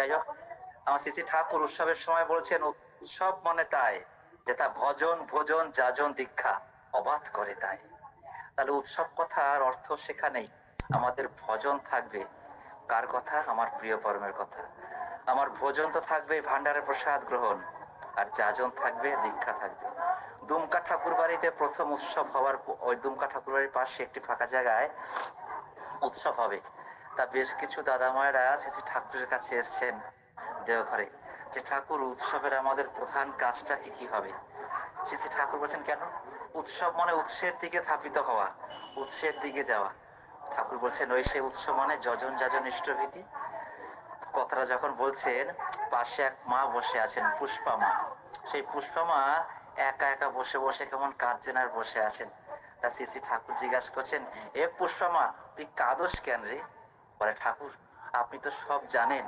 যাই হোক, আমার শ্রী ঠাকুর উৎসবের সময় বলছেন, উৎসব মানে তাই যে তা ভজন, ভোজন, যাজন, দীক্ষা, অবাধ করে তাই। তাহলে উৎসব কথার অর্থ সেখানেই, আমাদের ভজন থাকবে। কার কথা? আমার প্রিয় পরমের কথা। আমার ভোজন তো থাকবে ভান্ডারের প্রসাদ গ্রহণ, আর যাজন থাকবে, দীক্ষা থাকবে। দুমকা ঠাকুর বাড়িতে প্রথম উৎসব হওয়ার ওই দুমকা ঠাকুর বাড়ির পাশে একটি ফাঁকা জায়গায় উৎসব হবে। তা বেশ কিছু দাদা মায়েরা শ্রী ঠাকুরের কাছে এসেছেন দেওঘরে। যে ঠাকুর উৎসবের আমাদের প্রধান কাজটা কি কি হবে? শ্রী ঠাকুর বলছেন, কেন? উৎসব মানে উৎসের দিকে থাপিত হওয়া, উৎসের দিকে যাওয়া। ঠাকুর বলছেন, ওই সেই উৎসব মানে যজন যাজন ইষ্টভীতি। কথাটা যখন বলছেন, পাশে এক মা বসে আছেন, পুষ্পা মা। সেই পুষ্পা মা একা একা বসে বসে কেমন কাঁদছেন আর বসে আছেন। তা শ্রী ঠাকুর জিজ্ঞাসা করছেন, এ পুষ্পা মা, তুই কাঁদস কেন রে? বলে ঠাকুর। আপনি তো সব জানেন,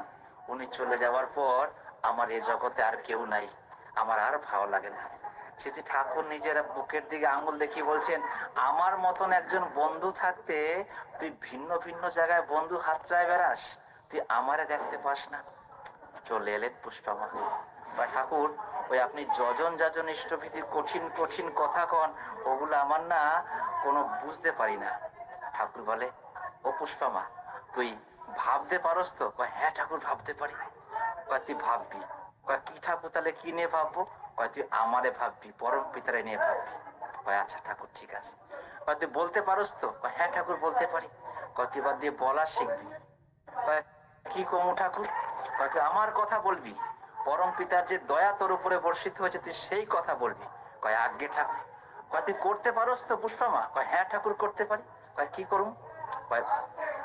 উনি চলে যাওয়ার পর আমার এ জগতে আর কেউ নাই। আমার আর ভালো লাগে না। শ্রী ঠাকুর নিজের বুকের দিকে আঙ্গুল দেখিয়ে বলছেন, আমার মতন একজন বন্ধু থাকতে তুই ভিন্ন ভিন্ন জায়গায় বন্ধু হাতড়ায় বেড়াস। তুই আমারে দেখতে পাস না। চলে এলেন পুষ্পামা। বা ঠাকুর, ওই আপনি যজন যাজন ইষ্টভীতি, কঠিন কঠিন কথা কন, ওগুলো আমার না কোনো বুঝতে পারি না। ঠাকুর বলে, ও পুষ্পামা তুই ভাবতে পারস তো? হ্যাঁ ঠাকুর, ভাবতে পারি। তুই ভাববি। কি ঠাকুর, তাহলে কি নিয়ে ভাববো? তুই আমারে ভাববি, পরম পিতারে নিয়ে ভাববি। আচ্ছা ঠাকুর, ঠিক আছে। তুই বলতে পারস তো? হ্যাঁ ঠাকুর, বলতে পারি। বাদ দিয়ে বলা শিখবি। কি কমু ঠাকুর? তুই আমার কথা বলবি। পরম পিতার যে দয়া তোর উপরে বর্ষিত হয়েছে, তুই সেই কথা বলবি। কয়, আজ্ঞে ঠাকুর। কয়, তুই করতে পারস তো পুষ্পামা কয় হ্যাঁ ঠাকুর, করতে পারি। কয়, কি করুম?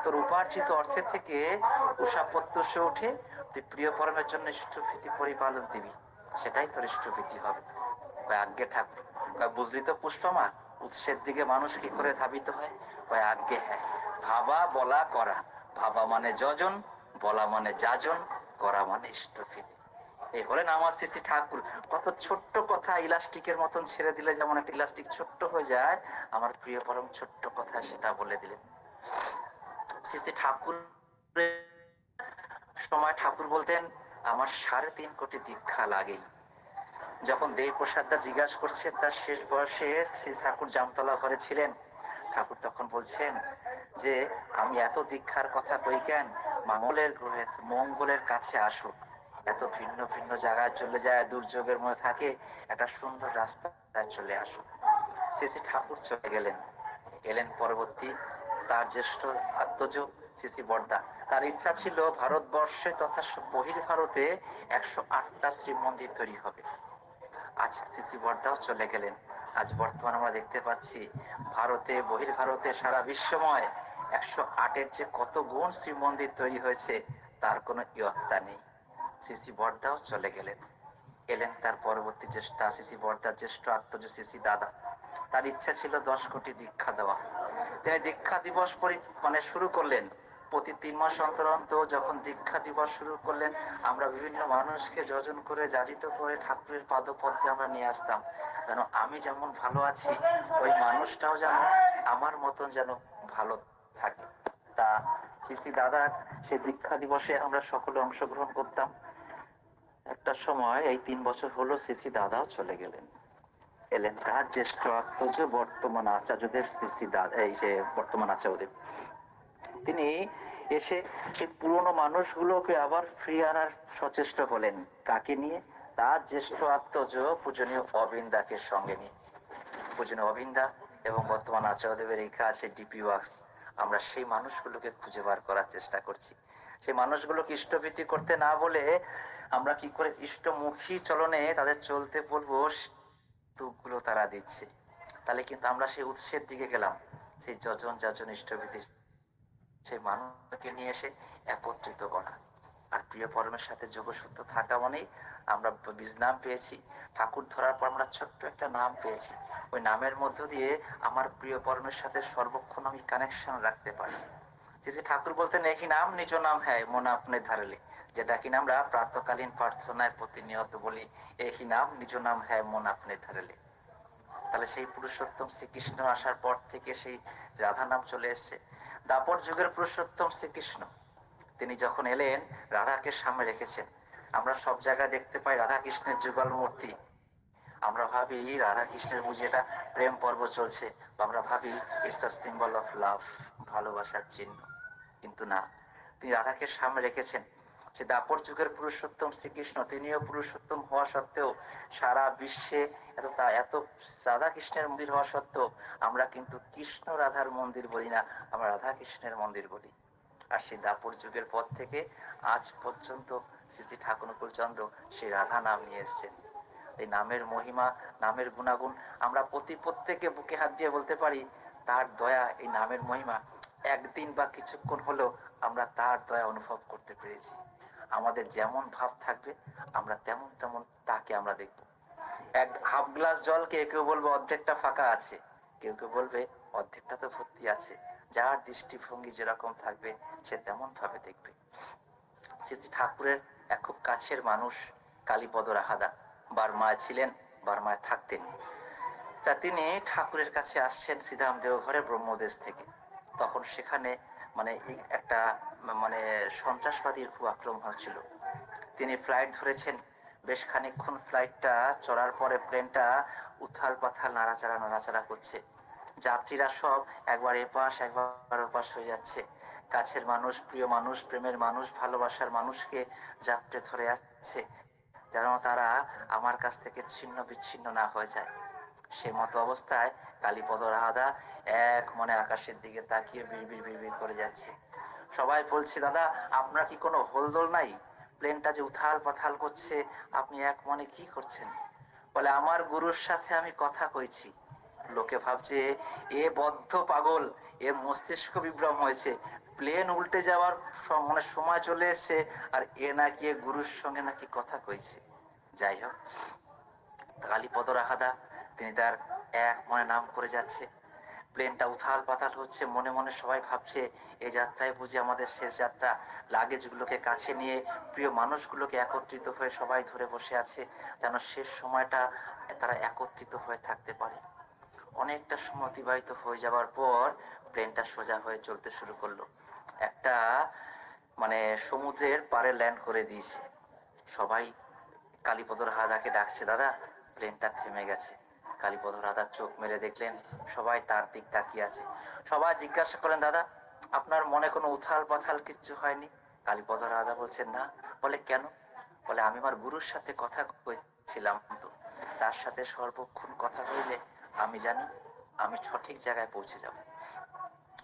তোর উপার্জিত অর্থের থেকে উষা প্রত্যুষে উঠে তুই প্রিয় পরমের জন্য ইষ্টভীতি পরিপালন দিবি। সেটাই তোর ইষ্টভীতি হবে। কয়, আজ্ঞে ঠাকুর। কয়, বুঝলি তো পুষ্পমা, উৎসের দিকে মানুষ কি করে ধাবিত হয়? কয়, আজ্ঞে হ্যাঁ। ভাবা, বলা, করা। ভাবা মানে যজন, বলা মানে যাজন, করা মানে ইষ্টভীতি এই হলেন আমার শ্রী ঠাকুর। কত ছোট্ট কথা ইলাস্টিকের মতন ছেড়ে দিলে যেমন একটা ইলাস্টিক ছোট্ট হয়ে যায়, আমার প্রিয় পরম ছোট্ট কথা সেটা বলে দিলেন। শ্রী ঠাকুর সময় ঠাকুর বলতেন, আমার সাড়ে তিন কোটি দীক্ষা লাগেই। যখন দেব প্রসাদটা জিজ্ঞাসা করছে তার শেষ বয়সে শ্রী ঠাকুর জামতলা ঘরে ছিলেন। ঠাকুর তখন বলছেন যে, আমি এত দীক্ষার কথা কই কেন? মঙ্গলের গ্রহে, মঙ্গলের কাছে আসুক। এত ভিন্ন ভিন্ন জায়গায় চলে যায়, দুর্যোগের মধ্যে থাকে, একটা সুন্দর রাস্তায় চলে আসুক। শ্রী ঠাকুর চলে গেলেন। এলেন পরবর্তী তার জ্যেষ্ঠ আত্মজ শ্রী বর্দা। তার ইচ্ছা ছিল ভারতবর্ষে তথা বহির ভারতে একশো আটটা শ্রী মন্দির তৈরি হবে। আজ শ্রী বর্দাও চলে গেলেন। আজ বর্তমান আমরা দেখতে পাচ্ছি, ভারতে, বহির ভারতে সারা বিশ্বময় একশো আটের যে কত গুণ শ্রী মন্দির তৈরি হয়েছে, তার কোনো ইয়ত্তা নেই। শ্রী বর্দাও চলে গেলেন। এলেন তার পরবর্তী জ্যেষ্ঠ শ্রী বর্দার জ্যেষ্ঠ আত্মজ শ্রী দাদা। তার ইচ্ছা ছিল দশ কোটি দীক্ষা দেওয়া। তিনি দীক্ষা দিবস মানে শুরু করলেন। প্রতি তিন মাস অন্তর অন্তর যখন দীক্ষা দিবস শুরু করলেন, আমরা বিভিন্ন মানুষকে যোজন করে, যাজিত করে ঠাকুরের পাদপদ্মে আমরা নিয়ে আসতাম। যেন আমি যেমন ভালো আছি, ওই মানুষটাও যেন আমার মতন যেন ভালো থাকে। তা শ্রী দাদার সেই দীক্ষা দিবসে আমরা সকলে অংশগ্রহণ করতাম। একটা সময়, এই তিন বছর হলো শ্রী দাদাও চলে গেলেন। এলেন। তার জ্যেষ্ঠ আত্মজ বর্তমান শ্রী এই যে বর্তমান আচার্যদেব তিনি এসে সেই পুরনো মানুষগুলোকে আবার ফিরিয়ে আনার সচেষ্ট হলেন। কাকে নিয়ে? তার জ্যেষ্ঠ আত্মজ পূজনীয় অবিন্দাকে সঙ্গে নিয়ে। পূজনীয় অবিন্দা এবং বর্তমান আচার্যদেবের রেখা আছে ডিপি ওয়ার্কস আমরা সেই মানুষগুলোকে খুঁজে বার করার চেষ্টা করছি। সেই মানুষগুলোকে ইষ্টভীতি করতে না বলে আমরা কি করে ইষ্টমুখী চলনে তাদের চলতে বলব দুঃখগুলো তারা দিচ্ছে। তাহলে কিন্তু আমরা সেই উৎসের দিকে গেলাম। সেই যজন যাজন ইষ্টভীতি সেই মানুষকে নিয়ে এসে একত্রিত করা। আর প্রিয় পরমের সাথে যোগসূত্র থাকা মানেই আমরা বীজ নাম পেয়েছি। ঠাকুর ধরার পর আমরা ছোট্ট একটা নাম পেয়েছি। ওই নামের মধ্য দিয়ে আমার প্রিয় পরমের সাথে সর্বক্ষণ আমি কানেকশন রাখতে পারি। যে ঠাকুর বলতেন একই নাম, নিজ নাম হ্যাঁ মন আপনি ধারলে। যেটা কিনা আমরা প্রাতকালীন প্রার্থনায় প্রতিনিয়ত বলি একই নাম? নিজ নাম হ্যাঁ মন আপনি ধারলে। তাহলে সেই পুরুষোত্তম শ্রীকৃষ্ণ আসার পর থেকে সেই রাধা নাম চলে এসছে। দাপর যুগের পুরুষোত্তম শ্রীকৃষ্ণ, তিনি যখন এলেন, রাধাকে সামনে রেখেছেন। আমরা সব জায়গায় দেখতে পাই রাধা কৃষ্ণের যুগল মূর্তি। আমরা ভাবি, রাধা কৃষ্ণের বুঝি এটা প্রেম পর্ব চলছে। আমরা ভাবি ইটস সিম্বল অফ লাভ ভালোবাসার চিহ্ন। কিন্তু না, তিনি রাধাকে সামনে রেখেছেন। যে দাপর যুগের পুরুষোত্তম শ্রীকৃষ্ণ, তিনিও পুরুষোত্তম হওয়া সত্ত্বেও সারা বিশ্বে এত এত রাধা কৃষ্ণের মন্দির হওয়া সত্ত্বেও আমরা কিন্তু কৃষ্ণ রাধার মন্দির বলি না, আমরা রাধা কৃষ্ণের মন্দির বলি। আর সেই দাপর যুগের পর থেকে আজ পর্যন্ত শ্রী শ্রী ঠাকুর চন্দ্র সেই রাধা নাম নিয়ে এসেছেন। এই নামের মহিমা, নামের গুণাগুণ আমরা প্রতি প্রত্যেকে বুকে হাত দিয়ে বলতে পারি, তার দয়া, এই নামের মহিমা একদিন বা কিছুক্ষণ হলেও আমরা তার দয়া অনুভব করতে পেরেছি। আমাদের যেমন ভাব থাকবে, আমরা তেমন তেমন তাকে আমরা দেখব। এক হাফ গ্লাস জলকে কেউ বলবে অর্ধেকটা ফাঁকা আছে, কেউ কেউ বলবে অর্ধেকটা তো ভর্তি আছে। যার দৃষ্টিভঙ্গি যেরকম থাকবে, সে তেমন ভাবে দেখবে। শ্রী শ্রী ঠাকুরের এক খুব কাছের মানুষ, কালীপদ রাহাদা, বার্মায় ছিলেন, বার্মায় থাকতেন। তা তিনি ঠাকুরের কাছে আসছেন শ্রীধাম দেওঘরে ব্রহ্মদেশ থেকে। তখন সেখানে মানে একটা মানে সন্ত্রাসবাদীর খুব আক্রমণ হচ্ছিল। তিনি ফ্লাইট ধরেছেন। বেশ খানিকক্ষণ ফ্লাইটটা চড়ার পরে প্লেনটা উথাল পাথাল নাড়াচাড়া নাড়াচাড়া করছে। যাত্রীরা সব একবার এপাশ, একবার ওপাশ হয়ে যাচ্ছে। কাছের মানুষ, প্রিয় মানুষ, প্রেমের মানুষ, ভালোবাসার মানুষকে জাপটে ধরে যাচ্ছে যেন তারা আমার কাছ থেকে ছিন্ন বিচ্ছিন্ন না হয়ে যায়। সে মতো অবস্থায় কালীপদ রাহাদা এক মনে আকাশের দিকে তাকিয়ে বিড়বিড় বিড়বিড় করে যাচ্ছে। সবাই বলছে, দাদা, আপনার কি কোনো হোলদোল নাই? প্লেনটা যে উথাল পাথাল করছে, আপনি এক মনে কি করছেন? বলে, আমার গুরুর সাথে আমি কথা কইছি। লোকে ভাবছে, এ বদ্ধ পাগল, এর মস্তিষ্ক বিভ্রম হয়েছে। প্লেন উল্টে যাওয়ার মানে সময় চলে এসেছে, আর এ নাকি গুরুর সঙ্গে নাকি কথা কইছে। যাই হোক, কালীপদ রাহাদা, তিনি তার এক মনে নাম করে যাচ্ছে। প্লেনটা উথাল পাতাল হচ্ছে, মনে মনে সবাই ভাবছে, এই যাত্রায় বুঝি আমাদের শেষ যাত্রা। লাগেজ গুলোকে কাছে নিয়ে প্রিয় মানুষগুলোকে একত্রিত হয়ে সবাই ধরে বসে আছে, যেন শেষ সময়টা তারা একত্রিত হয়ে থাকতে পারে। অনেকটা সময় অতিবাহিত হয়ে যাওয়ার পর প্লেনটা সোজা হয়ে চলতে শুরু করল। একটা মানে সমুদ্রের পারে ল্যান্ড করে দিয়েছে। সবাই কালীপদ রাধাকে ডাকছে, দাদা প্লেনটা থেমে গেছে। কালীপদ রাধা চোখ মেরে দেখলেন সবাই তার দিক তাকিয়ে আছে। সবাই জিজ্ঞাসা করেন দাদা, আপনার মনে কোনো উথাল পাথাল কিচ্ছু হয়নি? কালীপদ রাধা বলছেন, না। বলে, কেন? বলে, আমি আমার গুরুর সাথে কথা কইছিলাম তো। তার সাথে সর্বক্ষণ কথা কইলে আমি জানি আমি সঠিক জায়গায় পৌঁছে যাব।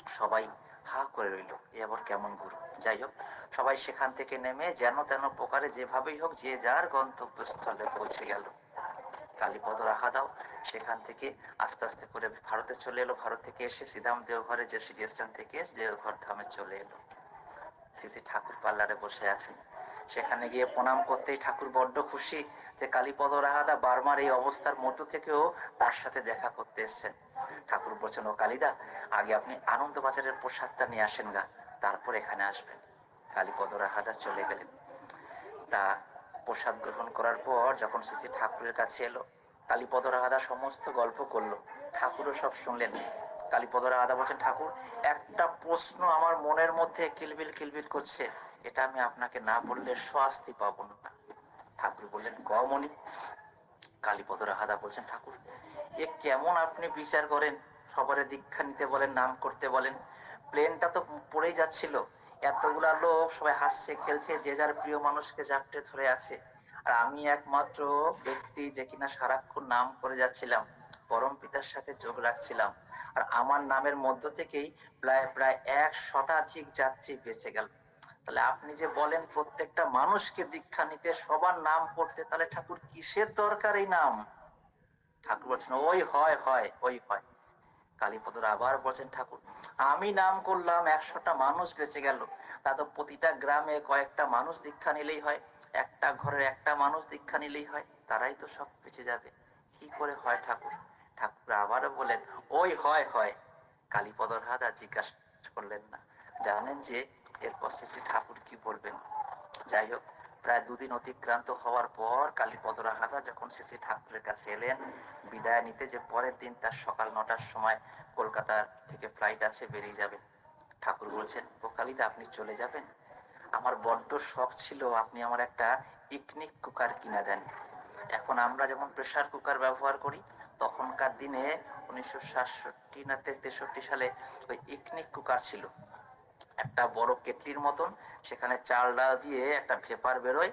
সবাই হা করে রইল, এ আবার কেমন গুরু? যাই হোক, সবাই সেখান থেকে নেমে যেন তেন প্রকারে যেভাবেই হোক যে যার গন্তব্যস্থলে পৌঁছে গেল। কালীপদ রাখা দাও সেখান থেকে আস্তে আস্তে করে ভারতে চলে এলো। ভারত থেকে এসে সিধাম দেওঘরে যে স্টেশন থেকে দেওঘর ধামে চলে এলো। শ্রী ঠাকুর পার্লারে বসে আছেন। সেখানে গিয়ে প্রণাম করতেই ঠাকুর বড্ড খুশি যে কালীপদ রাহাদা বার্মার এই অবস্থার মধ্য থেকেও তার সাথে দেখা করতে এসেছেন। ঠাকুর বলছেন, ও কালিদা, আগে আপনি আনন্দ বাজারের প্রসাদটা নিয়ে আসেন গা, তারপর এখানে আসবেন। কালীপদ রাহাদা চলে গেলেন। তা প্রসাদ গ্রহণ করার পর যখন শ্রী ঠাকুরের কাছে এলো কালীপদ রাহাদা সমস্ত গল্প করল। ঠাকুরও সব শুনলেন। কালীপদ রাহাদা বলছেন, ঠাকুর, একটা প্রশ্ন আমার মনের মধ্যে কিলবিল কিলবিল করছে। এটা আমি আপনাকে না বললে শাস্তি পাবো না। ঠাকুর বললেন গমনি কালীপদ রাহাদা বলছেন, ঠাকুর, এ কেমন আপনি বিচার করেন? সবারে দীক্ষা নিতে বলেন, নাম করতে বলেন। প্লেনটা তো পড়েই যাচ্ছিল। এতগুলা লোক সবাই হাসছে, খেলছে, যে যার প্রিয় মানুষকে জাপটে ধরে আছে। আর আমি একমাত্র ব্যক্তি যে কিনা সারাক্ষণ নাম করে যাচ্ছিলাম, পরম পিতার সাথে যোগ রাখছিলাম। আর আমার নামের মধ্য থেকেই প্রায় প্রায় এক শতাধিক যাত্রী বেঁচে গেল। তাহলে আপনি যে বলেন প্রত্যেকটা মানুষকে দীক্ষা নিতে সবার নাম করতে, তাহলে ঠাকুর কিসের দরকার এই নাম? ঠাকুর বলছেন, ওই হয় হয়, ওই হয়। কালীপদর আবার বলছেন, ঠাকুর, আমি নাম করলাম একশোটা মানুষ বেঁচে গেল। তা তো প্রতিটা গ্রামে কয়েকটা মানুষ দীক্ষা নিলেই হয়। একটা ঘরের একটা মানুষ দীক্ষা নিলেই হয়, তারাই তো সব বেঁচে যাবে। কি করে হয় ঠাকুর? ঠাকুর আবারও বলেন ওই হয় হয়। কালীপদর হাত আর জিজ্ঞাসা করলেন না। জানেন যে, এরপর শ্রী ঠাকুর কি বলবেন? যাই হোক, প্রায় দুদিন অতিক্রান্ত হওয়ার পর কালীপদ রাহাদা যখন শ্রী ঠাকুরের কাছে এলেন, বিদায় নিতে যে পরের দিন তার সকাল নটার সময় কলকাতা থেকে ফ্লাইট আছে, বেরিয়ে যাবে ঠাকুর বলছেন ও কালিদা আপনি চলে যাবেন? আমার বড্ড শখ ছিল আপনি আমার একটা পিকনিক কুকার কিনে দেন। এখন আমরা যেমন প্রেসার কুকার ব্যবহার করি, তখনকার দিনে উনিশশো সাতষট্টি না তেষট্টি সালে ওই কুকার ছিল। একটা বড় কেটলির মতন, সেখানে চাল ডাল দিয়ে একটা ভেপার বেরোয়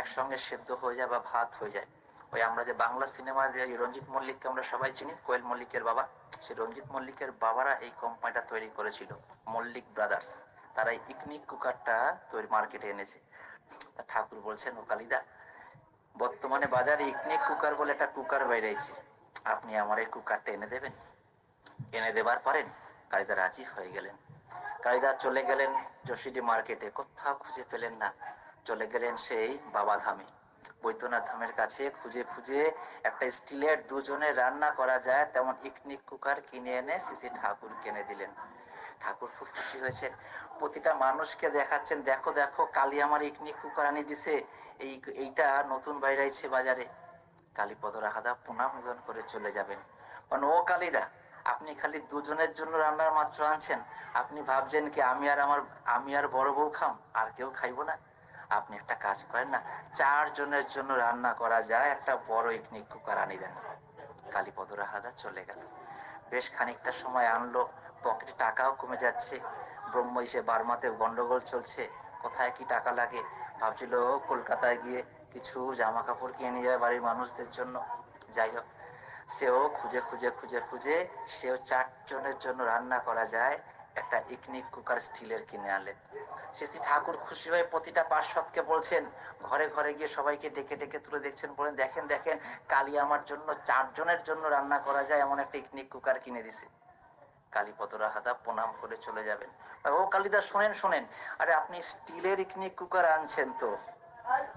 একসঙ্গে সেদ্ধ হয়ে যায় বা ভাত হয়ে যায়। ওই আমরা যে বাংলা সিনেমা যে রঞ্জিত মল্লিককে আমরা সবাই চিনি, কোয়েল মল্লিকের বাবা, সেই রঞ্জিত মল্লিকের বাবারা এই কোম্পানিটা তৈরি করেছিল, মল্লিক ব্রাদার্স তারা ইকনিক কুকারটা তৈরি মার্কেটে এনেছে। ঠাকুর বলছেন, ও কালিদা, বর্তমানে বাজারে ইকনিক কুকার বলে একটা কুকার বেরিয়েছে। আপনি আমার এই কুকারটা এনে দেবেন? এনে দেবার পারেন কালিদা রাজি হয়ে গেলেন। কালিদা চলে গেলেন যশিডি মার্কেটে কোথাও খুঁজে পেলেন না। চলে গেলেন সেই বাবা ধামে। বৈদ্যনাথ ধামের কাছে খুঁজে খুঁজে একটা স্টিলের দুজনে রান্না করা যায়, তেমন ইকনিক কুকার কিনে এনে সিসি ঠাকুর কিনে দিলেন। ঠাকুর খুব খুশি হয়েছে প্রতিটা মানুষকে দেখাচ্ছেন, দেখো দেখো, কালি আমার ইকনিক কুকার আনি দিছে। এই, এইটা নতুন বাইরাইছে বাজারে। কালীপদ রাহাদা প্রণাম নিবেদন করে চলে যাবেন। কারণ ও কালিদা, আপনি খালি দুজনের জন্য রান্নার মাত্র আনছেন। আপনি ভাবছেন কি আমি আর আমার, আমি আর বড় বউ খাম? আর কেউ খাইবো না। আপনি একটা কাজ করেন না চার জনের জন্য রান্না করা যায় একটা বড় ইকনিক কুকার আনি দেন। কালীপদ রাহাদা চলে গেল। বেশ খানিকটা সময় আনলো। পকেটে টাকাও কমে যাচ্ছে। ব্রহ্ম এসে বার্মাতে গন্ডগোল চলছে। কোথায় কি টাকা লাগে? ভাবছিল কলকাতায় গিয়ে কিছু জামা কাপড় কিনে নিয়ে যাবে বাড়ির মানুষদের জন্য। যাই হোক, সেও খুঁজে খুঁজে খুঁজে খুঁজে সেও চারজনের জন্য রান্না করা যায় একটা ইকনিক কুকার স্টিলের কিনে আনলেন শ্রী ঠাকুর খুশি হয়ে প্রতিটা পার্শ্বদকে বলছেন, ঘরে ঘরে গিয়ে সবাইকে ডেকে ডেকে তুলে দেখছেন বলেন। দেখেন দেখেন কালি আমার জন্য, চারজনের জন্য রান্না করা যায় এমন একটা ইকনিক কুকার কিনে দিছে। কালীপদ রাহাদা প্রণাম করে চলে যাবেন। ও কালিদা, শোনেন শোনেন। আরে আপনি স্টিলের ইকনিক কুকার আনছেন তো।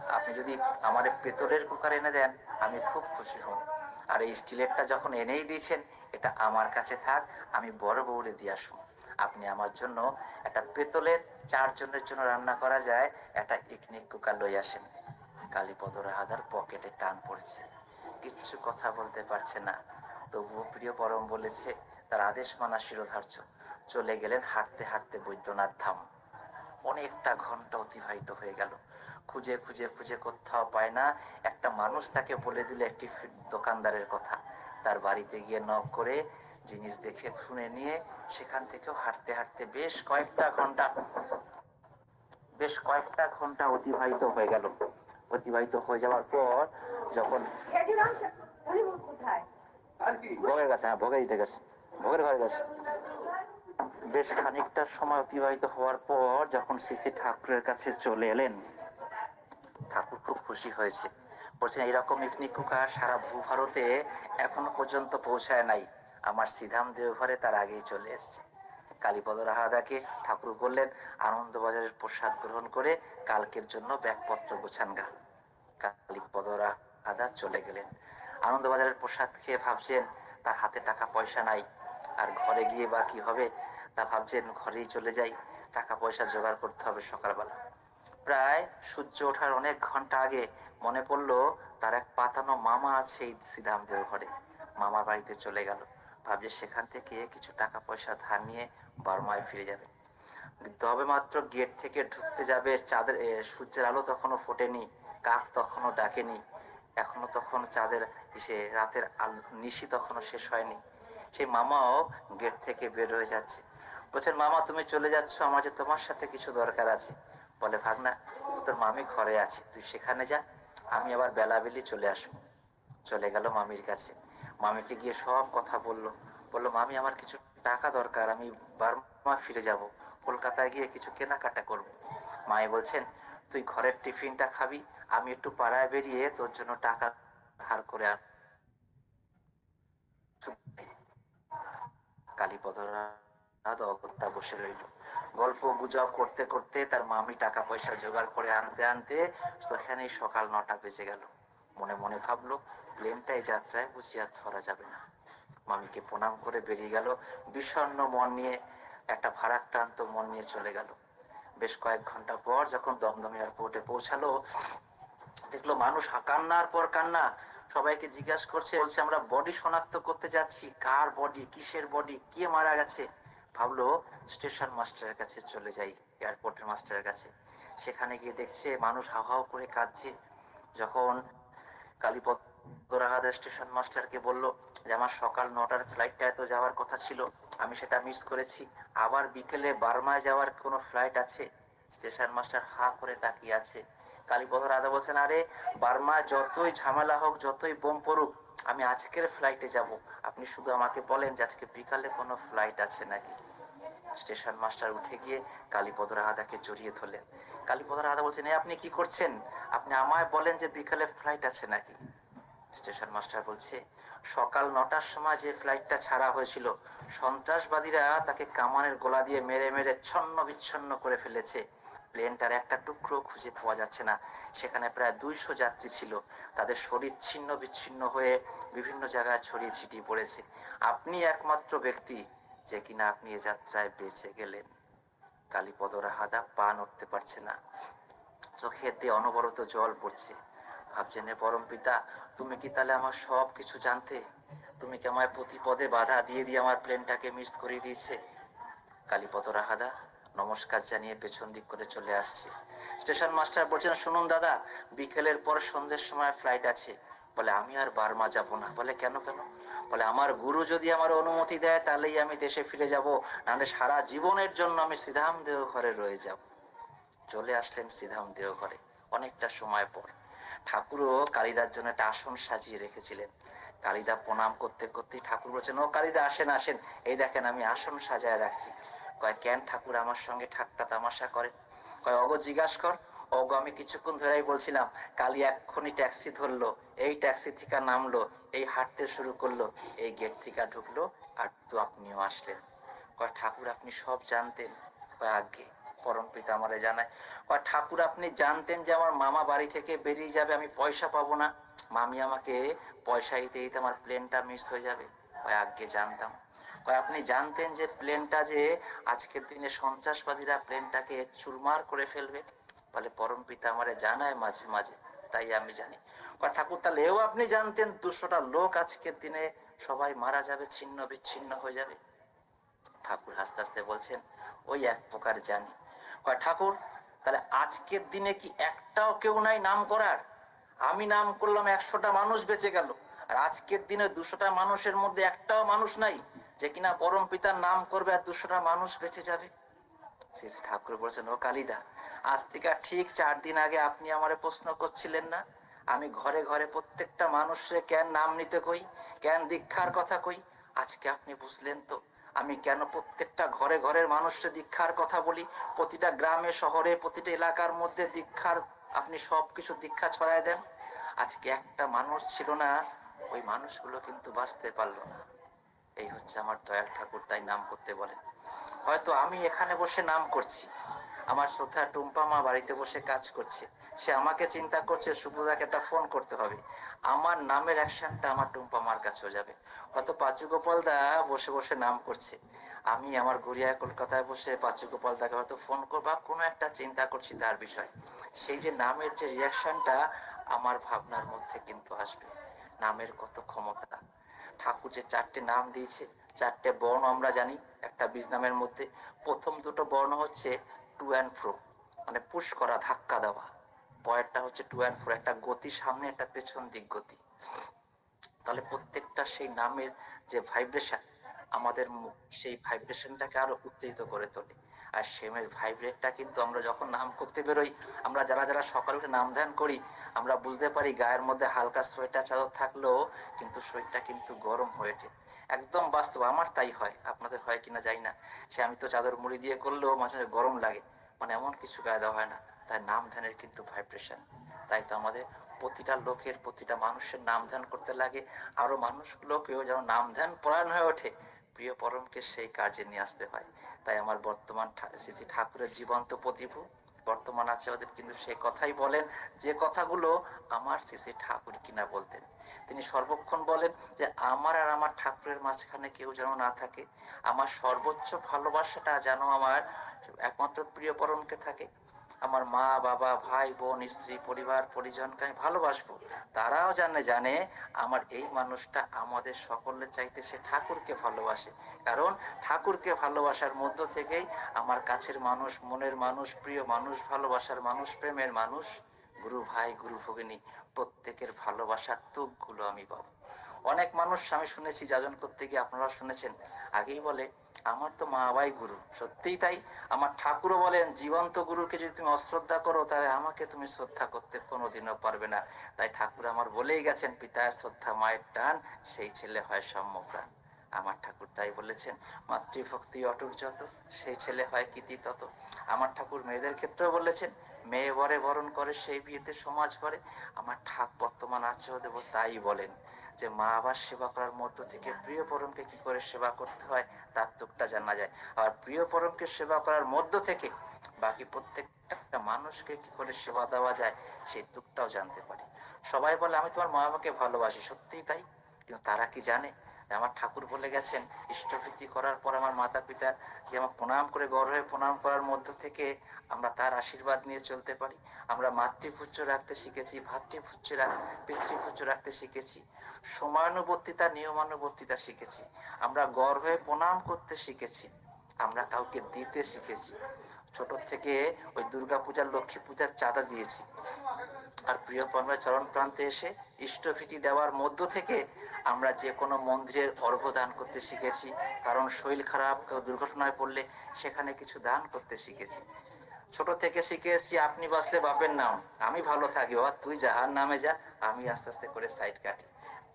আপনি যদি আমার পেতলের কুকার এনে দেন, আমি খুব খুশি হব। আর এই স্টিলেরটা যখন এনেই দিয়েছেন, এটা আমার কাছে থাক, আমি বড় বউরে দিয়ে আসব। আপনি আমার জন্য একটা পেতলের চারজনের জন্য রান্না করা যায়, একটা ইকনিক কুকার লই আসেন। কালীপদ রাহাদার পকেটে টান পড়ছে। কিচ্ছু কথা বলতে পারছে না। তবুও প্রিয় পরম বলেছে তার আদেশ মানা শিরোধার্য। চলে গেলেন হাঁটতে হাঁটতে বৈদ্যনাথ ধাম। অনেকটা ঘণ্টা অতিবাহিত হয়ে গেল। খুঁজে খুঁজে খুঁজে কোথাও পায় না। একটা মানুষ তাকে বলে দিল একটি দোকানদারের কথা। তার বাড়িতে গিয়ে নক করে জিনিস দেখে শুনে নিয়ে সেখান থেকেও হাঁটতে হাঁটতে বেশ কয়েকটা ঘণ্টা বেশ কয়েকটা ঘণ্টা অতিবাহিত হয়ে গেল। অতিবাহিত হয়ে যাওয়ার পর যখন ভোগের কাছে হ্যাঁ ভোগে দিতে গেছে। ভোগের ঘরে গেছে। বেশ খানিকটা সময় অতিবাহিত হওয়ার পর যখন সিসি ঠাকুরের কাছে চলে এলেন, ঠাকুর খুব খুশি হয়েছে। বলছেন, এরকম ইকনিক কুকার সারা ভূভারতে এখনও পর্যন্ত পৌঁছায় নাই। আমার সিধাম দেওঘরে তার আগেই চলে এসেছে। কালীপদ রাহাদাকে ঠাকুর বললেন, আনন্দবাজারের প্রসাদ গ্রহণ করে কালকের জন্য ব্যাগপত্র গোছান গা। কালীপদ রাহাদা চলে গেলেন। আনন্দবাজারের প্রসাদ খেয়ে ভাবছেন, তার হাতে টাকা পয়সা নাই। আর ঘরে গিয়ে বা কি হবে তা ভাবছেন ঘরেই চলে যাই। টাকা পয়সা জোগাড় করতে হবে সকালবেলা। প্রায় সূর্য ওঠার অনেক ঘণ্টা আগে মনে পড়ল তার এক পাতানো মামা আছে এই শ্রীধামদেব ঘরে। মামার বাড়িতে চলে গেল। ভাবছে সেখান থেকে কিছু টাকা পয়সা ধার নিয়ে বার্মায় ফিরে যাবে। তবে মাত্র গেট থেকে ঢুকতে যাবে চাঁদের সূর্যের আলো তখনও ফোটেনি, কাক তখনও ডাকেনি। এখনও তখন চাঁদের সে রাতের আলো নিশি তখনও শেষ হয়নি। সেই মামাও গেট থেকে বের হয়ে যাচ্ছে। বলছেন মামা, তুমি চলে যাচ্ছ, আমার যে তোমার সাথে কিছু দরকার আছে। বলে, ভাগনা, তোর মামি ঘরে আছে, তুই সেখানে যা, আমি আবার বেলাবেলি চলে আসব। চলে গেল মামির কাছে। মামিকে গিয়ে সব কথা বলল। বলল, মামি, আমার কিছু টাকা দরকার, আমি বার্মা ফিরে যাব, কলকাতায় গিয়ে কিছু কেনাকাটা করব। মায়ে বলছেন, তুই ঘরের টিফিনটা খাবি, আমি একটু পাড়ায় বেরিয়ে তোর জন্য টাকা ধার করে আন অগত্যা বসে রইল। গল্প গুজব করতে করতে তার মামি টাকা পয়সা জোগাড় করে আনতে আনতে সকাল নটা বেজে গেল। মনে মনে ভাবলো, প্লেনটাই যাত্রায় ধরা যাবে না। মামিকে প্রণাম করে বেরিয়ে গেল। বিষণ্ণ মন নিয়ে, একটা ভারাক্রান্ত মন নিয়ে চলে গেল। বেশ কয়েক ঘণ্টা পর যখন দমদম এয়ারপোর্টে পৌঁছালো, দেখল মানুষ কান্নার পর কান্না। সবাইকে জিজ্ঞাসা করছে, বলছে, আমরা বডি শনাক্ত করতে যাচ্ছি। কার বডি কিসের বডি কে মারা গেছে? ভাবলো স্টেশন মাস্টারের কাছে চলে যাই এয়ারপোর্টের মাস্টারের কাছে। সেখানে গিয়ে দেখছে, মানুষ হাও হাও করে কাঁদছে। যখন কালীপদ রাহাদের স্টেশন মাস্টারকে বলল যে, আমার সকাল নটার ফ্লাইটটায় তো যাওয়ার কথা ছিল, আমি সেটা মিস করেছি। আবার বিকেলে বার্মায় যাওয়ার কোনো ফ্লাইট আছে? স্টেশন মাস্টার হা করে তাকিয়ে আছে। কালীপদ রাধা বলছেন, আরে বার্মা, যতই ঝামেলা হোক, যতই বোম পড়ুক, আমি আজকের ফ্লাইটে যাব। আপনি শুধু আমাকে বলেন যে আজকে বিকালে কোনো ফ্লাইট আছে নাকি? স্টেশন মাস্টার উঠে গিয়ে কালীপদ রাহাদাকে জড়িয়ে ধরলেন। কালীপদ রাহাদা বলছেন, "এ আপনি কি করছেন? আপনি আমায় বলেন যে বিকালে ফ্লাইট আছে নাকি? স্টেশন মাস্টার বলছে, সকাল নটার সময় যে ফ্লাইটটা ছাড়া হয়েছিল, সন্ত্রাসবাদীরা তাকে কামানের গোলা দিয়ে মেরে মেরে, ছন্ন বিচ্ছন্ন করে ফেলেছে। প্লেনটার একটা টুকরো খুঁজে পাওয়া যাচ্ছে না। সেখানে প্রায় দুইশো যাত্রী ছিল। তাদের শরীর ছিন্ন বিচ্ছিন্ন হয়ে বিভিন্ন জায়গায় ছড়িয়ে ছিটিয়ে পড়েছে। আপনি একমাত্র ব্যক্তি যে কিনা আপনি এ যাত্রায় বেঁচে গেলেন। কালীপদ রাহাদা পা নড়তে পারছে না। চোখের দিয়ে অনবরত জল পড়ছে। ভাবছেন "হে পরম পিতা, তুমি কি তাহলে আমার সব কিছু জানতে? তুমি কি আমায় প্রতি পদে বাধা দিয়ে দিয়ে আমার প্লেনটাকে মিস করে দিয়েছে? কালীপদ রাহাদা নমস্কার জানিয়ে পেছন দিক করে চলে আসছে। স্টেশন মাস্টার বলছেন, শুনুন দাদা, বিকেলের পর সন্ধ্যের সময় ফ্লাইট আছে। বলে, আমি আর বার্মা যাব না। বলে, কেন কেন? বলে, আমার গুরু যদি আমার অনুমতি দেয়, তাহলেই আমি দেশে ফিরে যাব। নাহলে সারা জীবনের জন্য আমি সিধাম দেহ ঘরে রয়ে যাব। চলে আসলেন সিধাম দেহ ঘরে অনেকটা সময় পর। ঠাকুরও কালিদার জন্য একটা আসন সাজিয়ে রেখেছিলেন। কালিদা প্রণাম করতে করতে ঠাকুর বলছেন, ও কালিদা, আসেন আসেন। এই দেখেন, আমি আসন সাজায় রাখছি। কয়, কেন ঠাকুর আমার সঙ্গে ঠাট্টা তামাশা করে? কয় অগো জিজ্ঞাস কর। অগো আমি কিছুক্ষণ ধরেই বলছিলাম, কালি এক্ষুনি ট্যাক্সি ধরলো, এই ট্যাক্সি থেকে নামলো, এই হাঁটতে শুরু করল, এই গেট থেকে ঢুকলো, আর তো আপনিও আসলেন। কয়, ঠাকুর আপনি সব জানতেন। কয় আগে পরম পিতা আমারে জানায়। কয়, ঠাকুর আপনি জানতেন যে আমার মামা বাড়ি থেকে বেরিয়ে যাবে, আমি পয়সা পাবো না। মামি আমাকে পয়সা দিতে দিতে আমার প্লেনটা মিস হয়ে যাবে। কয় আগে জানতাম। আপনি জানতেন যে প্লেনটা যে আজকের দিনে সন্ত্রাসবাদীরা প্লেনটাকে চুরমার করে ফেলবে? বলে, পরম পিতা আমারে জানায় মাঝে মাঝে, তাই আমি জানি। ঠাকুর, তাহলে এও আপনি জানতেন দুশোটা লোক আজকের দিনে সবাই মারা যাবে, ছিন্ন বিচ্ছিন্ন হয়ে যাবে? ঠাকুর হাসতে হাসতে বলছেন, ওই এক প্রকার জানি। ঠাকুর, তাহলে আজকের দিনে কি একটাও কেউ নাই নাম করার? আমি নাম করলাম একশোটা মানুষ বেঁচে গেল, আর আজকের দিনে দুশোটা মানুষের মধ্যে একটাও মানুষ নাই? যে কিনা পরম পিতার নাম করবে আর দুশোটা মানুষ বেঁচে যাবে। শ্রী ঠাকুর বলছেন, ও কালিদা, আজ থেকে ঠিক চার দিন আগে আপনি আমারে প্রশ্ন করছিলেন না? আমি ঘরে ঘরে প্রত্যেকটা মানুষের কেন নাম নিতে কই কেন দীক্ষার কথা কই। আজকে আপনি বুঝলেন তো, আমি কেন প্রত্যেকটা ঘরে ঘরের মানুষের দীক্ষার কথা বলি? প্রতিটা গ্রামে, শহরে, প্রতিটা এলাকার মধ্যে দীক্ষার, আপনি সবকিছু দীক্ষা ছড়ায় দেন। আজকে একটা মানুষ ছিল না, ওই মানুষগুলো কিন্তু বাঁচতে পারল না। এই হচ্ছে আমার দয়াল ঠাকুর, তাই নাম করতে বলেন হয়তো আমি এখানে বসে নাম করছি। আমার শ্রদ্ধা টুম্পা মা বাড়িতে বসে কাজ করছে। সে আমাকে চিন্তা করছে, সুব্রতাকে একটা ফোন করতে হবে। আমার নামের অ্যাকশনটা আমার টুম্পা মার কাছেও যাবে। হয়তো পাঁচু গোপাল দা বসে বসে নাম করছে। আমি আমার গড়িয়া কলকাতায় বসে পাঁচু গোপাল দাকে হয়তো ফোন করবা কোনো একটা চিন্তা করছি তার বিষয়। সেই যে নামের যে রিয়াকশনটা আমার ভাবনার মধ্যে কিন্তু আসবে। নামের কত ক্ষমতা। ঠাকুর যে চারটে নাম দিয়েছে, চারটে বর্ণ আমরা জানি একটা বীজ নামের মধ্যে। প্রথম দুটো বর্ণ হচ্ছে টু অ্যান্ড ফ্রো মানে পুশ করা, ধাক্কা দেওয়া। পরেরটা হচ্ছে টু অ্যান্ড ফ্রো একটা গতি সামনে, একটা পেছন দিক গতি। তাহলে প্রত্যেকটা সেই নামের যে ভাইব্রেশন আমাদের সেই ভাইব্রেশনটাকে আরও উত্তেজিত করে তোলে। আর সেমের ভাইব্রেটটা কিন্তু আমরা যখন নাম করতে বেরোই, আমরা যারা যারা সকালে উঠে নাম ধ্যান করি, আমরা বুঝতে পারি গায়ের মধ্যে হালকা সোয়েটার চাদর থাকলেও কিন্তু শরীরটা কিন্তু গরম হয়ে ওঠে। একদম বাস্তব, আমার তাই হয়, আপনাদের হয় কিনা জানি না। সে আমি তো চাদর মুড়ি দিয়ে করলেও মাঝে মাঝে গরম লাগে মানে এমন কিছু গায়ে দেওয়া হয় না, তাই নাম ধ্যানের কিন্তু ভাইব্রেশন তাই তো আমাদের প্রতিটা লোকের, প্রতিটা মানুষের নাম ধ্যান করতে লাগে, আরও মানুষগুলোকেও যেন নাম ধ্যান পরায়ণ হয়ে ওঠে। প্রিয় পরমকে সেই কাজে নিয়ে আসতে হয়। তাই আমার বর্তমান শ্রী ঠাকুরের জীবন্ত প্রতিভূ। বর্তমান আছে ওদের, কিন্তু সে কথাই বলেন, যে কথাগুলো আমার শ্রী ঠাকুর কিনা বলতেন। তিনি সর্বক্ষণ বলেন যে, আমার আর আমার ঠাকুরের মাঝখানে কেউ যেন না থাকে। আমার সর্বোচ্চ ভালোবাসাটা যেন আমার একমাত্র প্রিয় পরমকে থাকে। আমার মা, বাবা, ভাই, বোন, স্ত্রী, পরিবার, পরিজনকে আমি ভালোবাসবো। তারাও জানে জানে আমার এই মানুষটা আমাদের সকলের চাইতে সে ঠাকুরকে ভালোবাসে। কারণ ঠাকুরকে ভালোবাসার মধ্য থেকেই আমার কাছের মানুষ, মনের মানুষ, প্রিয় মানুষ, ভালোবাসার মানুষ, প্রেমের মানুষ, গুরু ভাই, গুরু ভগিনী, প্রত্যেকের ভালোবাসার তুকগুলো আমি পাবো। অনেক মানুষ আমি শুনেছি, যাজন করতে গিয়ে আপনারা শুনেছেন, আগেই বলে, আমার তো মা বাবাই গুরু। সত্যিই তাই? আমার ঠাকুরও বলেন, জীবন্ত গুরুকে যদি তুমি অশ্রদ্ধা করো, তাহলে আমাকে তুমি শ্রদ্ধা করতে কোনোদিনও পারবে না। তাই ঠাকুর আমার বলেই গেছেন পিতায় শ্রদ্ধা, মায়ের টান, সেই ছেলে হয় সম্যপ্রাণ। আমার ঠাকুর তাই বলেছেন, মাতৃভক্তি অটুট যত, সেই ছেলে হয় কীতি তত। আমার ঠাকুর মেয়েদের ক্ষেত্রেও বলেছেন, মেয়ে বরে বরণ করে, সেই বিয়েতে সমাজ করে আমার ঠাক বর্তমান আছে দেব, তাই বলেন। যে মা বাবার সেবা করার মধ্য থেকে প্রিয় পরমকে কি করে সেবা করতে হয়, তার তুকটা জানা যায়। আর প্রিয় পরমকে সেবা করার মধ্য থেকে বাকি প্রত্যেকটা মানুষকে কি করে সেবা দেওয়া যায়, সেই তুকটাও জানতে পারি। সবাই বলে, আমি তোমার মা বাবাকে ভালোবাসি। সত্যিই তাই? কিন্তু তারা কি জানে? আমার ঠাকুর বলে গেছেন, ইষ্টভীতি করার পর আমার মাতা পিতা যে আমার প্রণাম করে গর্বে প্রণাম করার মধ্য থেকে আমরা তার আশীর্বাদ নিয়ে চলতে পারি। আমরা মাতৃপুজ্য রাখতে শিখেছি ভাতৃপুজ্য রাখ পিতৃপুজ্য রাখতে শিখেছি সময়ানুবর্তিতা নিয়মানুবর্তিতা শিখেছি। আমরা গর্বে প্রণাম করতে শিখেছি, আমরা কাউকে দিতে শিখেছি। ছোট থেকে ওই দুর্গা পূজার লক্ষ্মী পূজার চাঁদা দিয়েছি। আর প্রিয় কর্মের চরণ প্রান্তে এসে ইষ্টভীতি দেওয়ার মধ্য থেকে আমরা যে কোনো মন্দিরের অর্ঘ দান করতে শিখেছি, কারণ শরীর খারাপ, কেউ দুর্ঘটনায় পড়লে সেখানে কিছু দান করতে শিখেছি। ছোট থেকে শিখে এসেছি আপনি বাঁচলে বাপের নাম। আমি ভালো থাকি, বাবা, তুই যাহার নামে যা, আমি আস্তে আস্তে করে সাইড কাটি।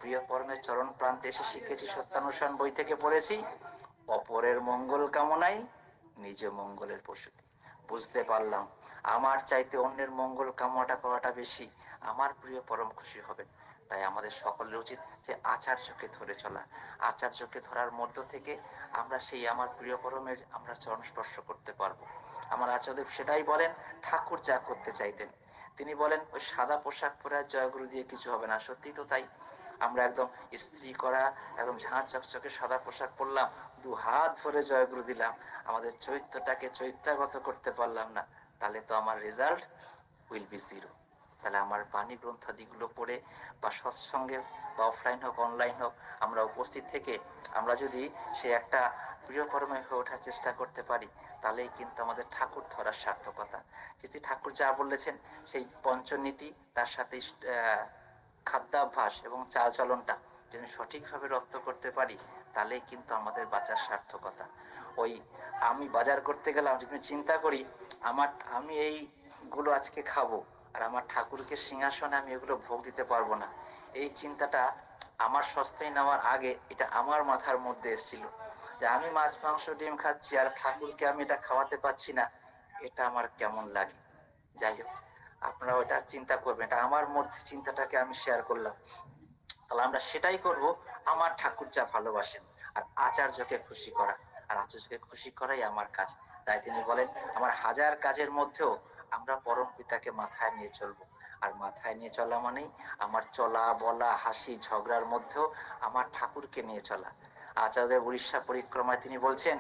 প্রিয় কর্মের চরণ প্রান্তে এসে শিখেছি, সত্যানুষ্ঠান বই থেকে পড়েছি। অপরের মঙ্গল কামনাই নিজ মঙ্গলের প্রসূতি। বুঝতে পারলাম, আমার চাইতে অন্যের মঙ্গল কামনাটা করাটা বেশি। আমার প্রিয় পরম খুশি হবে তাই আমাদের সকলের উচিত যে আচার্যকে ধরে চলা। আচার্যকে ধরার মধ্য থেকে আমরা সেই আমার প্রিয় পরমের আমরা চরণ স্পর্শ করতে পারব। আমার আচার্যদেব সেটাই বলেন, ঠাকুর যা করতে চাইতেন। তিনি বলেন, ওই সাদা পোশাক পরে জয়গুরু দিয়ে কিছু হবে না। সত্যি তো তাই। আমরা একদম স্ত্রী করা, একদম ঝাঁ চকচকে সাদা পোশাক পরলাম, দু হাত ভরে জয়গুরু দিলাম। আমাদের চরিত্রটাকে চরিত্রাগত করতে পারলাম না। তাহলে তো আমার রেজাল্ট উইল বি জিরো তাহলে আমার বাণী গ্রন্থাদিগুলো পড়ে বা সৎসঙ্গে বা অফলাইন হোক অনলাইন হোক, আমরা উপস্থিত থেকে আমরা যদি সে একটা প্রিয় কর্মে হয়ে ওঠার চেষ্টা করতে পারি, তাহলেই কিন্তু আমাদের ঠাকুর ধরার সার্থকতা। কিন্তু ঠাকুর যা বলেছেন, সেই পঞ্চনীতি, তার সাথে খাদ্যাভ্যাস এবং চালচলনটা যদি সঠিকভাবে রপ্ত করতে পারি, তাহলেই কিন্তু আমাদের বাঁচার সার্থকতা। ওই আমি বাজার করতে গেলাম, যদি চিন্তা করি, আমার, আমি এইগুলো আজকে খাব আর আমার ঠাকুরকে সিংহাসনে আমি এগুলো ভোগ দিতে পারব না। এই চিন্তাটা আমার সস্তায় নেওয়ার আগে এটা আমার মাথার মধ্যে এসেছিল যে আমি মাছ, মাংস, ডিম খাচ্ছি আর ঠাকুরকে আমি এটা খাওয়াতে পারছি না। এটা আমার কেমন লাগে? যাই হোক আপনারা ওটা চিন্তা করবেন। এটা আমার মধ্যে চিন্তাটাকে আমি শেয়ার করলাম। তাহলে আমরা সেটাই করব, আমার ঠাকুর যা ভালোবাসেন আর আচার্যকে খুশি করা। আর আচার্যকে খুশি করাই আমার কাজ। তাই তিনি বলেন, আমার হাজার কাজের মধ্যেও আমরা পরম পিতাকে মাথায় নিয়ে চলবো। আর মাথায় নিয়ে চলা মানেই আমার চলা, বলা, হাসি, ঝগড়ার মধ্যেও আমার ঠাকুরকে নিয়ে চলা। আচার্যের উড়িষ্যা পরিক্রমায় তিনি বলছেন,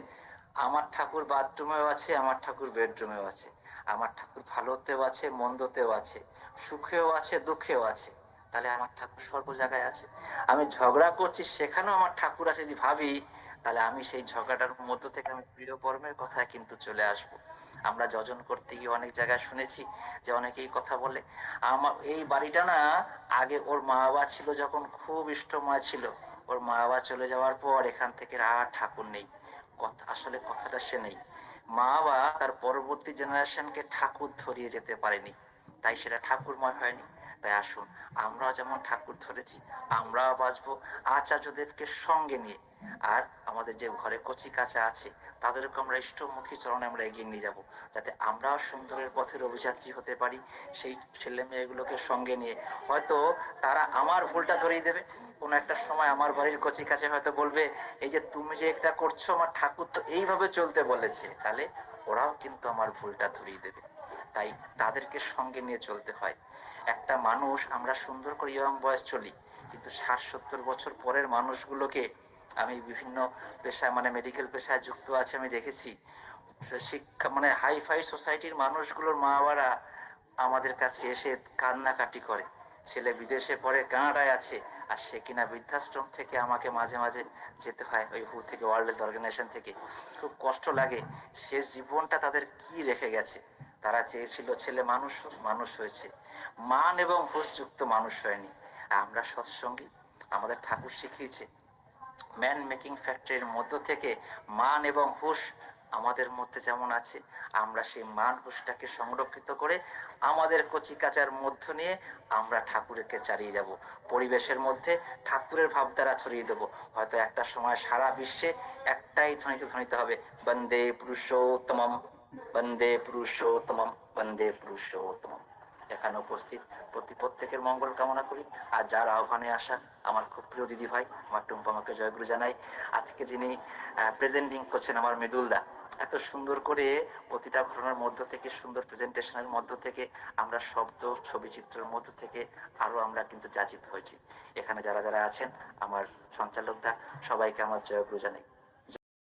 আমার ঠাকুর বাথরুমেও আছে, আমার ঠাকুর বেডরুমেও আছে। আমার ঠাকুর ভালোতেও আছে, মন্দতেও আছে, সুখেও আছে, দুঃখেও আছে। তাহলে আমার ঠাকুর সর্ব জায়গায় আছে। আমি ঝগড়া করছি, সেখানেও আমার ঠাকুর আছে যদি ভাবি, তাহলে আমি সেই ঝগড়াটার মধ্য থেকে আমি প্রিয় কর্মের কথা কিন্তু চলে আসব। আমরা যজন করতে গিয়ে অনেক জায়গায় শুনেছি যে অনেকেই কথা বলে। আমার এই বাড়িটা না, আগে ওর মা বাবা ছিল যখন খুব ইষ্টময় ছিল, ওর মা বাবা চলে যাওয়ার পর এখান থেকে আর ঠাকুর নেই। কথা আসলে কথাটা সে নেই। মা বাবা তার পরবর্তী জেনারেশনকে ঠাকুর ধরিয়ে যেতে পারেনি। তাই সেটা ঠাকুরময় হয়নি। তাই আসুন, আমরাও যেমন ঠাকুর ধরেছি, আমরাও বাঁচবো আচার্যদেবকে সঙ্গে নিয়ে। আর আমাদের যে ঘরে কচি কাঁচা আছে তাদেরকে আমরা ইষ্টমুখী চরণে আমরা এগিয়ে নিয়ে যাব, যাতে আমরাও সুন্দরের পথের অভিযাত্রী হতে পারি। সেই ছেলে মেয়েগুলোকে সঙ্গে নিয়ে। হয়তো তারা আমার ভুলটা ধরিয়ে দেবে। কোন একটা সময় আমার বাড়ির কচি কাছে হয়তো বলবে, এই যে তুমি যে এটা করছ, আমার ঠাকুর তো এইভাবে চলতে বলেছে। তাহলে ওরাও কিন্তু আমার ভুলটা ধরিয়ে দেবে। তাই তাদেরকে সঙ্গে নিয়ে চলতে হয়। একটা মানুষ, আমরা সুন্দর করে ইয়ং বয়স চলি, কিন্তু ষাট সত্তর বছর পরের মানুষগুলোকে আমি বিভিন্ন পেশায় মানে মেডিকেল পেশায় যুক্ত আছে, আমি দেখেছি। শিক্ষা মানে হাই ফাই সোসাইটির মানুষগুলোর মা বাবারা আমাদের কাছে এসে কান্নাকাটি করে। ছেলে বিদেশে পড়ে, কানাডায় আছে, আর সে কিনা বৃদ্ধাশ্রম থেকে আমাকে মাঝে মাঝে যেতে হয়, ওই হু থেকে ওয়ার্ল্ড হেলথ অর্গানাইজেশন থেকে। খুব কষ্ট লাগে, সে জীবনটা তাদের কি রেখে গেছে? তারা চেয়েছিল ছেলে মানুষ মানুষ হয়েছে। মান এবং হুশযুক্ত মানুষ হয়নি। আমরা সৎসঙ্গী, আমাদের ঠাকুর শিখিয়েছে ম্যান মেকিং ফ্যাক্টরির মধ্য থেকে মান এবং হুশ আমাদের মধ্যে যেমন আছে, আমরা সেই মান হুশটাকে সংরক্ষিত করে আমাদের কচি কাচার মধ্য নিয়ে আমরা ঠাকুরকে চালিয়ে যাব। পরিবেশের মধ্যে ঠাকুরের ভাবধারা ছড়িয়ে দেব। হয়তো একটা সময় সারা বিশ্বে একটাই ধ্বনিত ধ্বনিত হবে, বন্দে পুরুষোত্তমম বন্দে পুরুষোত্তমম বন্দে পুরুষোত্তমম। এখানে উপস্থিত প্রতি প্রত্যেকের মঙ্গল কামনা করি। আর যার আহ্বানে আসা আমার খুব প্রিয় দিদি ভাই, আমার টুম্পামাকে জয়গুরু জানাই। আজকে যিনি প্রেজেন্টিং করছেন আমার মৃদুলদা এত সুন্দর করে প্রতিটা ঘটনার মধ্য থেকে, সুন্দর প্রেজেন্টেশনের মধ্য থেকে, আমরা শব্দ, ছবি চিত্রের মধ্য থেকে আরও আমরা কিন্তু যাচিত হয়েছি। এখানে যারা যারা আছেন, আমার সঞ্চালকদা সবাইকে আমার জয়গুরু জানাই।